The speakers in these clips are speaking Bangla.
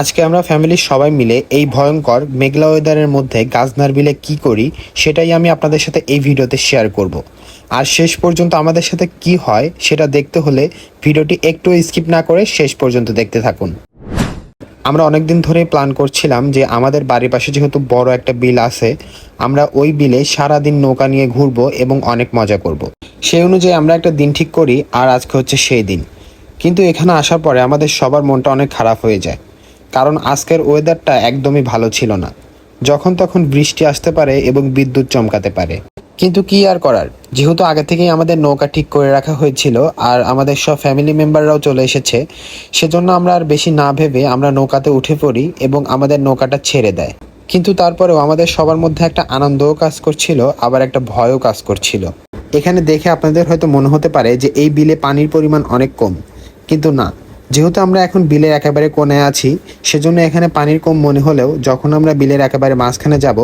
আজকে আমরা ফ্যামিলির সবাই মিলে এই ভয়ঙ্কর মেঘলা ওয়েদারের মধ্যে গাজনার বিলে কি করি, সেটাই আমি আপনাদের সাথে এই ভিডিওতে শেয়ার করব। আর শেষ পর্যন্ত আমাদের সাথে কি হয়, সেটা দেখতে হলে ভিডিওটি একটু স্কিপ না করে শেষ পর্যন্ত দেখতে থাকুন। আমরা অনেক দিন ধরেই প্ল্যান করছিলাম যে আমাদের বাড়ির পাশে যেহেতু বড় একটা বিল আছে, আমরা ওই বিলে সারাদিন নৌকা নিয়ে ঘুরবো এবং অনেক মজা করব। সেই অনুযায়ী আমরা একটা দিন ঠিক করি, আর আজকে হচ্ছে সেই দিন। কিন্তু এখানে আসার পরে আমাদের সবার মনটা অনেক খারাপ হয়ে যায়। কারণ আজকের ওয়েদারটা একদমই ভালো ছিল না। যখন তখন বৃষ্টি আসতে পারে এবং বিদ্যুৎ চমকাতে পারে। কিন্তু কি আর করার? যেহেতু আগে থেকেই আমাদের নৌকা ঠিক করে রাখা হয়েছিল আর আমাদের সব ফ্যামিলি মেম্বাররাও চলে এসেছে, সেজন্য আমরা আর বেশি না ভেবে আমরা নৌকাতে উঠে পড়ি এবং আমাদের নৌকাটা ছেড়ে দেয়। কিন্তু তারপরেও আমাদের সবার মধ্যে একটা আনন্দও কাজ করছিল, আবার একটা ভয়ও কাজ করছিল। এখানে দেখে আপনাদের হয়তো মনে হতে পারে যে এই বিলে পানির পরিমাণ অনেক কম। কিন্তু না যেহেতু আমরা এখন বিলের একেবারে কোণে আছি, সেজন্য এখানে পানির কম মনে হলেও যখন আমরা বিলের একেবারে মাঝখানে যাব,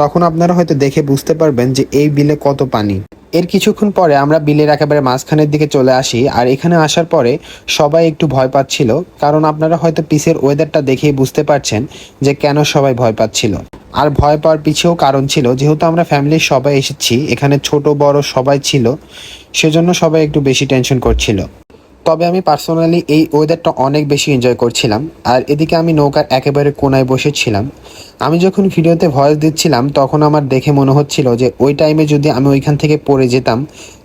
তখন আপনারা হয়তো দেখে বুঝতে পারবেন যে এই বিলে কত পানি। এর কিছুক্ষণ পরে আমরা বিলের একেবারে মাঝখানের দিকে চলে আসি আর এখানে আসার পরে সবাই একটু ভয় পাচ্ছিল, কারণ আপনারা হয়তো পিসের ওয়েদারটা দেখেই বুঝতে পারছেন যে কেন সবাই ভয় পাচ্ছিল। আর ভয় পাওয়ার পিছেও কারণ ছিল, যেহেতু আমরা ফ্যামিলির সবাই এসেছি, এখানে ছোট, বড় সবাই ছিল, সেজন্য সবাই একটু বেশি টেনশন করছিল। তবে আমি পার্সোনালি এই ওয়েদারটা অনেক বেশি এনজয় করছিলাম। আর এদিকে আমি নৌকার একেবারে কোনায় বসেছিলাম। আমি যখন ভিডিওতে ভয়েস দিচ্ছিলাম, তখন আমার দেখে মনে হচ্ছিল যে ওই টাইমে যদি আমি ওইখান থেকে পড়ে যেতাম,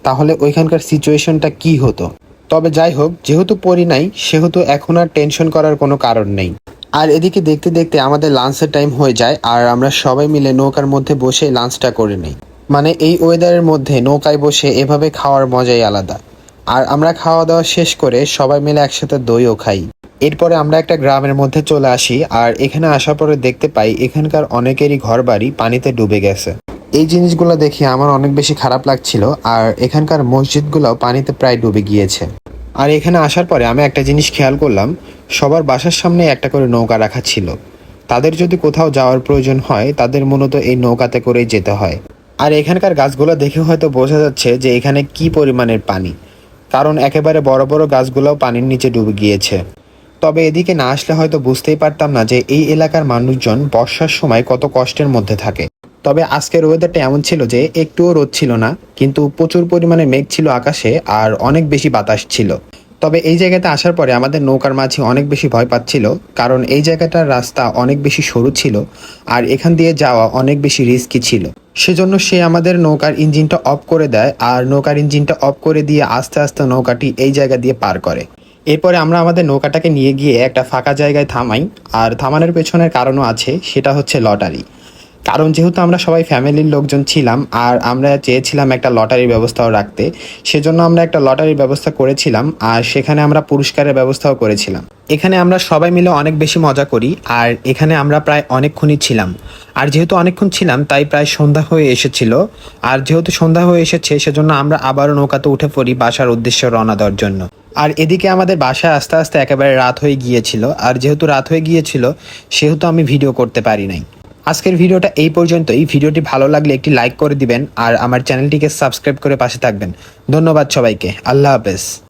তাহলে ওইখানকার সিচুয়েশনটা কি হতো? তবে যাই হোক, যেহেতু পড়ি নাই, সেহেতু এখন আর টেনশন করার কোনো কারণ নেই। আর এদিকে দেখতে দেখতে আমাদের লাঞ্চের টাইম হয়ে যায়, আর আমরা সবাই মিলে নৌকার মধ্যে বসে লাঞ্চটা করে নিই। মানে এই ওয়েদারের মধ্যে নৌকায় বসে এভাবে খাওয়ার মজাই আলাদা। আর আমরা খাওয়া দাওয়া শেষ করে সবাই মিলে একসাথে দইও খাই। এরপরে আমরা একটা গ্রামের মধ্যে চলে আসি আর এখানে আসার পরে দেখতে পাই এখানকার অনেকেরই ঘর বাড়ি পানিতে ডুবে গেছে। এই জিনিসগুলো দেখে আমার অনেক বেশি খারাপ লাগছিল আর এখানকার মসজিদগুলোও পানিতে প্রায় ডুবে গিয়েছে। আর এখানে আসার পরে আমি একটা জিনিস খেয়াল করলাম, সবার বাসার সামনে একটা করে নৌকা রাখা ছিল। তাদের যদি কোথাও যাওয়ার প্রয়োজন হয়, তাদের মূলত এই নৌকাতে করেই যেতে হয়। আর এখানকার গাছগুলো দেখে হয়তো বোঝা যাচ্ছে যে এখানে কি পরিমাণের পানি। কারণ একেবারে বড় বড় গাছগুলোও পানির নিচে ডুবে গিয়েছে। তবে এদিকে না আসলে হয়তো বুঝতেই পারতাম না যে এই এলাকার মানুষজন বর্ষার সময় কত কষ্টের মধ্যে থাকে। তবে আজকের ওয়েদারটা এমন ছিল যে একটুও রোদ ছিল না, কিন্তু প্রচুর পরিমাণে মেঘ ছিল আকাশে আর অনেক বেশি বাতাস ছিল। তবে এই জায়গাতে আসার পরে আমাদের নৌকার মাঝি অনেক বেশি ভয় পাচ্ছিল, কারণ এই জায়গাটার রাস্তা অনেক বেশি সরু ছিল আর এখান দিয়ে যাওয়া অনেক বেশি রিস্কি ছিল। সেজন্য সে আমাদের নৌকার ইঞ্জিনটা অফ করে দেয় আর নৌকার ইঞ্জিনটা অফ করে দিয়ে আস্তে আস্তে নৌকাটি এই জায়গা দিয়ে পার করে। এরপরে আমরা আমাদের নৌকাটাকে নিয়ে গিয়ে একটা ফাঁকা জায়গায় থামাই। আর থামানোর পেছনের কারণও আছে, সেটা হচ্ছে লটারি। কারণ যেহেতু আমরা সবাই ফ্যামিলির লোকজন ছিলাম আর আমরা চেয়েছিলাম একটা লটারির ব্যবস্থাও রাখতে, সেজন্য আমরা একটা লটারির ব্যবস্থা করেছিলাম আর সেখানে আমরা পুরস্কারের ব্যবস্থাও করেছিলাম। এখানে আমরা সবাই মিলে অনেক বেশি মজা করি আর এখানে আমরা প্রায় অনেকক্ষণই ছিলাম। আর যেহেতু অনেকক্ষণ ছিলাম, তাই প্রায় সন্ধ্যা হয়ে এসেছিল। আর যেহেতু সন্ধ্যা হয়ে এসেছে, সেজন্য আমরা আবারও নৌকাতে উঠে পড়ি বাসার উদ্দেশ্যে রওনা দেওয়ার জন্য। আর এদিকে আমাদের বাসায় আস্তে আস্তে একেবারে রাত হয়ে গিয়েছিল। আর যেহেতু রাত হয়ে গিয়েছিল, সেহেতু আমি ভিডিও করতে পারি নাই। আজকের ভিডিওটা এই পর্যন্তই। ভিডিওটি ভালো লাগলে একটি লাইক করে দিবেন আর আমার চ্যানেলটিকে সাবস্ক্রাইব করে পাশে থাকবেন। ধন্যবাদ সবাইকে। আল্লাহ হাফেজ।